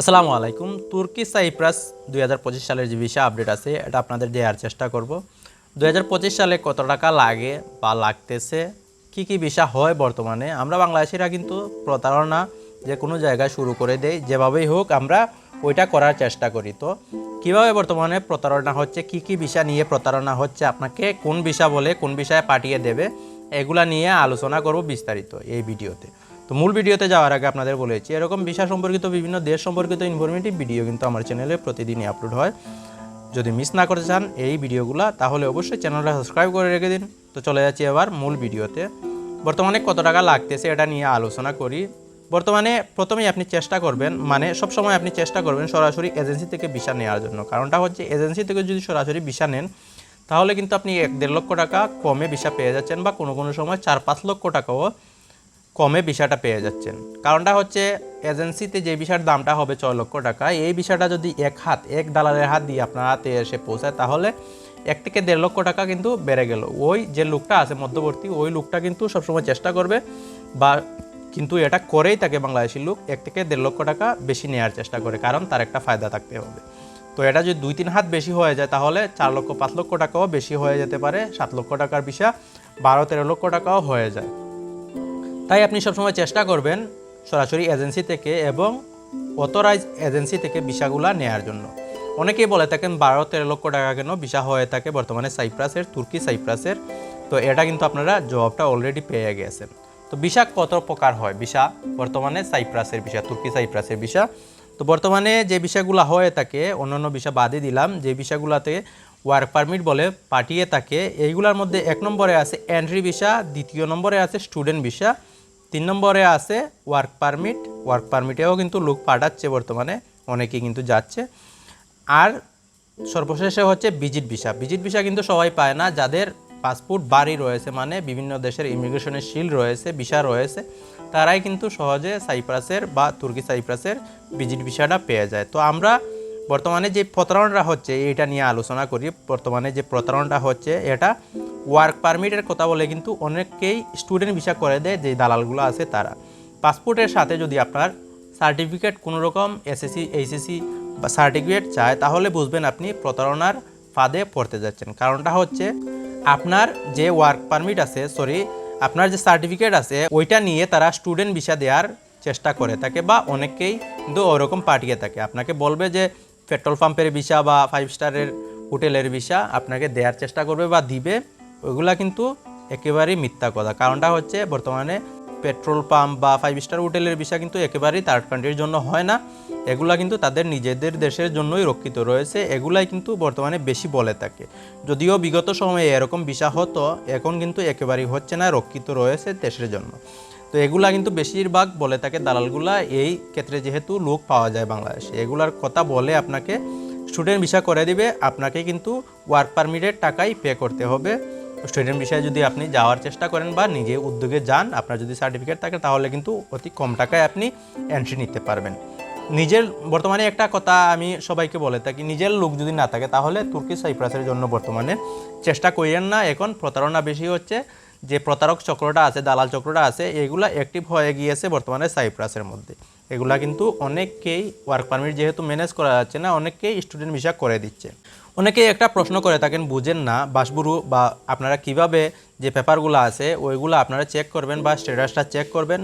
আসসালামু আলাইকুম। তুর্কি সাইপ্রাস দুই সালের যে ভিসা আপডেট আছে, এটা আপনাদের দেওয়ার চেষ্টা করব। দুই সালে কত টাকা লাগে বা লাগতেছে, কি কি ভিসা হয় বর্তমানে, আমরা বাংলাদেশিরা কিন্তু প্রতারণা যে কোনো জায়গায় শুরু করে দেয় যেভাবেই হোক আমরা ওইটা করার চেষ্টা করি। তো কীভাবে বর্তমানে প্রতারণা হচ্ছে, কি কি ভিসা নিয়ে প্রতারণা হচ্ছে, আপনাকে কোন ভিসা বলে কোন বিষয়ে পাঠিয়ে দেবে, এগুলা নিয়ে আলোচনা করব বিস্তারিত এই ভিডিওতে। তো মূল ভিডিওতে যাওয়ার আগে আপনাদের বলেছি, এরকম ভিসা সম্পর্কিত বিভিন্ন দেশ সম্পর্কিত ইনফরমেটিভ ভিডিও কিন্তু আমার চ্যানেলে প্রতিদিনই আপলোড হয়। যদি মিস না করতে চান এই ভিডিওগুলো, তাহলে অবশ্যই চ্যানেলটা সাবস্ক্রাইব করে রেখে দিন। তো চলে যাচ্ছি এবার মূল ভিডিওতে। বর্তমানে কত টাকা লাগতেছে এটা নিয়ে আলোচনা করি। বর্তমানে প্রথমেই আপনি চেষ্টা করবেন মানে সবসময় আপনি চেষ্টা করবেন সরাসরি এজেন্সি থেকে ভিসা নেওয়ার জন্য। কারণটা হচ্ছে এজেন্সি থেকে যদি সরাসরি ভিসা নেন, তাহলে কিন্তু আপনি এক দেড় লক্ষ টাকা কমে ভিসা পেয়ে যাচ্ছেন বা কোনো কোনো সময় চার পাঁচ লক্ষ টাকাও কমে ভিসাটা পেয়ে যাচ্ছেন। কারণটা হচ্ছে এজেন্সিতে যে ভিসার দামটা হবে ছয় লক্ষ টাকা, এই ভিসাটা যদি এক হাত, এক দালালের হাত দিয়ে আপনার হাতে এসে পৌঁছায়, তাহলে এক থেকে দেড় লক্ষ টাকা কিন্তু বেড়ে গেল। ওই যে লোকটা আছে মধ্যবর্তী, ওই লোকটা কিন্তু সবসময় চেষ্টা করবে বা কিন্তু এটা করেই তাকে বাংলাদেশি লোক এক থেকে দেড় লক্ষ টাকা বেশি নেওয়ার চেষ্টা করে, কারণ তার একটা ফায়দা থাকতে হবে। তো এটা যদি দুই তিন হাত বেশি হয়ে যায়, তাহলে চার লক্ষ, পাঁচ লক্ষ টাকাও বেশি হয়ে যেতে পারে, সাত লক্ষ টাকার ভিসা, বারো তেরো লক্ষ টাকাও হয়ে যায়। তাই আপনি সবসময় চেষ্টা করবেন সরাসরি এজেন্সি থেকে এবং অথরাইজ এজেন্সি থেকে ভিসাগুলা নেয়ার জন্য। অনেকেই বলে থাকেন বারো তেরো লক্ষ টাকা কেন ভিসা হয়ে থাকে? বর্তমানে সাইপ্রাসের, তুর্কি সাইপ্রাসের। তো এটা কিন্তু আপনারা জবাবটা অলরেডি পেয়ে গেছেন। তো ভিসা কত প্রকার হয়? ভিসা বর্তমানে সাইপ্রাসের ভিসা, তুর্কি সাইপ্রাসের ভিসা। তো বর্তমানে যে ভিসাগুলো হয়ে থাকে, অন্যান্য ভিসা বাদে দিলাম, যে ভিসাগুলোতে ওয়ার্ক পারমিট বলে পাঠিয়ে থাকে, এইগুলোর মধ্যে এক নম্বরে আছে এন্ট্রি ভিসা, দ্বিতীয় নম্বরে আছে স্টুডেন্ট ভিসা। তিন নম্বরে আছে ওয়ার্ক পারমিট ওয়ার্ক পারমিটেও কিন্তু লোক পাঠাচ্ছে বর্তমানে, অনেকেই কিন্তু যাচ্ছে। আর সর্বশেষে হচ্ছে ভিজিট ভিসা ভিজিট ভিসা কিন্তু সবাই পায় না, যাদের পাসপোর্ট বাড়ি রয়েছে মানে বিভিন্ন দেশের ইমিগ্রেশনের শিল রয়েছে ভিসা রয়েছে, তারাই কিন্তু সহজে সাইপ্রাসের বা তুর্কি সাইপ্রাসের ভিজিট ভিসাটা পেয়ে যায়। তো আমরা বর্তমানে যে প্রতারণাটা হচ্ছে এটা নিয়ে আলোচনা করি। বর্তমানে যে প্রতারণটা হচ্ছে, এটা ওয়ার্ক পারমিটের কথা বলে কিন্তু অনেকেই স্টুডেন্ট ভিসা করে দেয় যে দালালগুলো আছে তারা। পাসপোর্টের সাথে যদি আপনার সার্টিফিকেট কোনো রকম এসএসসি এইচএসসি বা সার্টিফিকেট চায়, তাহলে বুঝবেন আপনি প্রতারণার ফাঁদে পড়তে যাচ্ছেন। কারণটা হচ্ছে আপনার যে ওয়ার্ক পারমিট আছে সরি আপনার যে সার্টিফিকেট আছে, ওইটা নিয়ে তারা স্টুডেন্ট ভিসা দেওয়ার চেষ্টা করে থাকে বা অনেকেই কিন্তু ওরকম পাঠিয়ে থাকে। আপনাকে বলবে যে পেট্রোল পাম্পের ভিসা বা ফাইভ স্টারের হোটেলের ভিসা আপনাকে দেওয়ার চেষ্টা করবে বা দিবে। ওইগুলা কিন্তু একেবারেই মিথ্যা কথা। কারণটা হচ্ছে বর্তমানে পেট্রোল পাম্প বা ফাইভ স্টার হোটেলের বিষয় কিন্তু একেবারেই থার্ড কান্ট্রির জন্য হয় না। এগুলা কিন্তু তাদের নিজেদের দেশের জন্যই রক্ষিত রয়েছে। এগুলাই কিন্তু বর্তমানে বেশি বলে থাকে। যদিও বিগত সময়ে এরকম বিষা হতো, এখন কিন্তু একেবারেই হচ্ছে না, রক্ষিত রয়েছে দেশের জন্য। তো এগুলা কিন্তু বেশিরভাগ বলে থাকে দালালগুলা। এই ক্ষেত্রে যেহেতু লোক পাওয়া যায় বাংলাদেশে, এগুলার কথা বলে আপনাকে স্টুডেন্ট ভিসা করে দিবে। আপনাকে কিন্তু ওয়ার্ক পারমিটের টাকাই পে করতে হবে। স্টুডেন্ট বিষয়ে যদি আপনি যাওয়ার চেষ্টা করেন বা নিজে উদ্যোগে যান, আপনার যদি সার্টিফিকেট থাকে, তাহলে কিন্তু অতি কম টাকায় আপনি এন্ট্রি নিতে পারবেন। নিজের, বর্তমানে একটা কথা আমি সবাইকে বলে থাকি, নিজের লোক যদি না থাকে, তাহলে তুর্কি সাইপ্রাসের জন্য বর্তমানে চেষ্টা করিয়েন না। এখন প্রতারণা বেশি হচ্ছে, যে প্রতারক চক্রটা আছে, দালাল চক্রটা আছে, এগুলা অ্যাক্টিভ হয়ে গিয়েছে বর্তমানে সাইপ্রাসের মধ্যে। এগুলা কিন্তু অনেককেই ওয়ার্ক পারমিট যেহেতু ম্যানেজ করা যাচ্ছে না, অনেককেই স্টুডেন্ট ভিসা করে দিচ্ছে। অনেকেই একটা প্রশ্ন করে থাকেন, বুঝেন না, বাসবুরু বা আপনারা কীভাবে যে পেপারগুলো আছে, ওইগুলো আপনারা চেক করবেন বা স্ট্যাটাসটা চেক করবেন?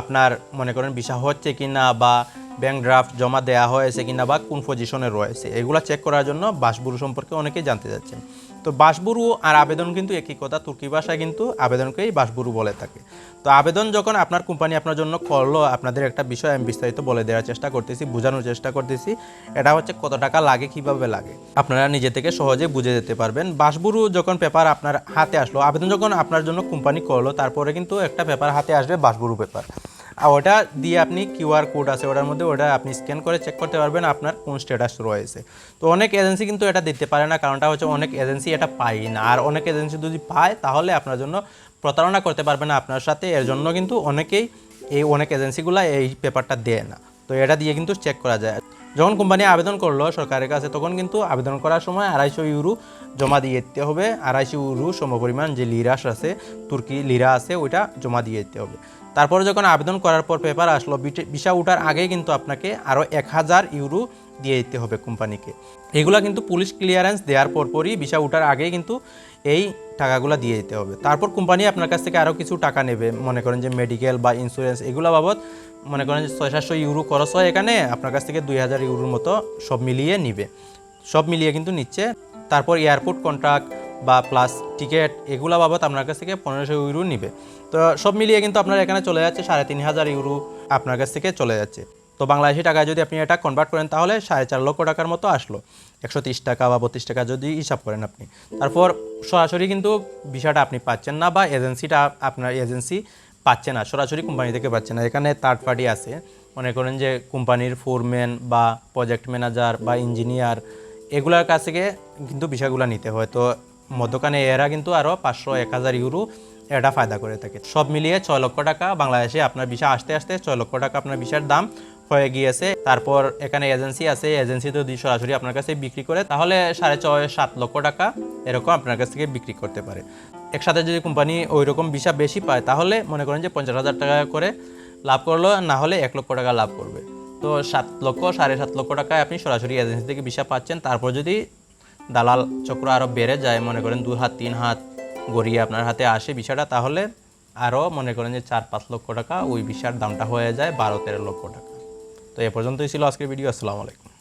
আপনার মনে করেন ভিসা হচ্ছে কি না বা ব্যাংক ড্রাফট জমা দেওয়া হয়েছে কিনা বা কোন পজিশনে রয়েছে, এগুলো চেক করার জন্য বাসবুরু সম্পর্কে অনেকেই জানতে যাচ্ছেন তো বাসবুরু আর আবেদন কিন্তু একই কথা, তুর্কি ভাষায় কিন্তু আবেদনকেই বাসবুরু বলে থাকে। তো আবেদন যখন আপনার কোম্পানি আপনার জন্য করল, আপনাদের একটা বিষয় আমি বিস্তারিত বলে দেওয়ার চেষ্টা করতেছি, বোঝানোর চেষ্টা করতেছি, এটা হচ্ছে কত টাকা লাগে, কীভাবে লাগে। আপনারা নিজে থেকে সহজে বুঝে যেতে পারবেন। বাসবুরু যখন পেপার আপনার হাতে আসলো, আবেদন যখন আপনার জন্য কোম্পানি করল, তারপরে কিন্তু একটা পেপার হাতে আসবে বাসবুরু পেপার আর ওটা দিয়ে আপনি কিউআর কোড আছে, ওটার মধ্যে ওটা আপনি স্ক্যান করে চেক করতে পারবেন আপনার কোন স্ট্যাটাস রয়েছে। তো অনেক এজেন্সি কিন্তু এটা দিতে পারে না, কারণটা হচ্ছে অনেক এজেন্সি এটা পায় না। আর অনেক এজেন্সি যদি পায়, তাহলে আপনার জন্য প্রতারণা করতে পারবে না আপনার সাথে। এর জন্য কিন্তু অনেকেই এই, অনেক এজেন্সিগুলো এই পেপারটা দেয় না। তো এটা দিয়ে কিন্তু চেক করা যায়। যখন কোম্পানি আবেদন করল সরকারের কাছে, তখন কিন্তু আবেদন করার সময় আড়াইশো ইউরো জমা দিয়ে দিতে হবে। আড়াইশো ইউরো সমপরিমাণ যে লিরাস আছে, তুর্কি লিরা আছে, ওইটা জমা দিয়ে দিতে হবে। তারপরে যখন আবেদন করার পর পেপার আসলো ভিসা উঠার আগেই কিন্তু আপনাকে আরও এক হাজার ইউরো দিয়ে দিতে হবে কোম্পানিকে। এগুলা কিন্তু পুলিশ ক্লিয়ারেন্স দেওয়ার পরপরই ভিসা উঠার আগেই কিন্তু এই টাকাগুলো দিয়ে দিতে হবে। তারপর কোম্পানি আপনার কাছ থেকে আরও কিছু টাকা নেবে। মনে করেন যে মেডিকেল বা ইন্স্যুরেন্স এগুলো বাবদ মনে করেন যে ছয় সাতশো ইউরো খরচ হয় এখানে, আপনার কাছ থেকে দুই হাজার ইউরোর মতো সব মিলিয়ে নিবে। সব মিলিয়ে কিন্তু নিচ্ছে। তারপর এয়ারপোর্ট কন্ট্রাক্ট বা প্লাস টিকিট এগুলো বাবদ আপনার কাছ থেকে পনেরোশো ইউরো নিবে। তো সব মিলিয়ে কিন্তু আপনার এখানে চলে যাচ্ছে সাড়ে তিন হাজার ইউরো আপনার কাছ থেকে চলে যাচ্ছে। তো বাংলাদেশি টাকায় যদি আপনি এটা কনভার্ট করেন, তাহলে সাড়ে চার লক্ষ টাকার মতো আসলো। একশো তিরিশ টাকা বা বত্রিশ টাকা যদি হিসাব করেন আপনি। তারপর সরাসরি কিন্তু বিষয়টা আপনি পাচ্ছেন না বা এজেন্সিটা আপনার এজেন্সি পাচ্ছে না, সরাসরি কোম্পানি থেকে পাচ্ছে না। এখানে থার্ড পার্টি আছে। মনে করেন যে কোম্পানির ফোরম্যান বা প্রজেক্ট ম্যানেজার বা ইঞ্জিনিয়ার এগুলার কাছ থেকে কিন্তু বিষয়গুলো নিতে হয়। তো মধ্যখানে এরা কিন্তু আরও পাঁচশো, এক হাজার ইউরো এটা ফায়দা করে থাকে। সব মিলিয়ে ছয় লক্ষ টাকা বাংলাদেশে আপনার ভিসা আসতে আসতে ছয় লক্ষ টাকা আপনার ভিসার দাম হয়ে গিয়েছে। তারপর এখানে এজেন্সি আছে। এজেন্সি যদি সরাসরি আপনার কাছে বিক্রি করে, তাহলে সাড়ে ছয়, সাত লক্ষ টাকা এরকম আপনার কাছ থেকে বিক্রি করতে পারে। একসাথে যদি কোম্পানি ওই রকম ভিসা বেশি পায়, তাহলে মনে করেন যে পঞ্চাশ হাজার টাকা করে লাভ করল, না হলে এক লক্ষ টাকা লাভ করবে। তো সাত লক্ষ, সাড়ে সাত লক্ষ টাকায় আপনি সরাসরি এজেন্সি থেকে ভিসা পাচ্ছেন। তারপর যদি দালাল চক্র আরও বেড়ে যায়, মনে করেন দু হাত, তিন হাত গড়িয়ে আপনার হাতে আসে ভিসাটা, তাহলে আরও মনে করেন যে চার, পাঁচ লক্ষ টাকা ওই ভিসার দামটা হয়ে যায়, বারো, তেরো লক্ষ টাকা। তো এ পর্যন্তই ছিল আজকের ভিডিও আসসালামু আলাইকুম।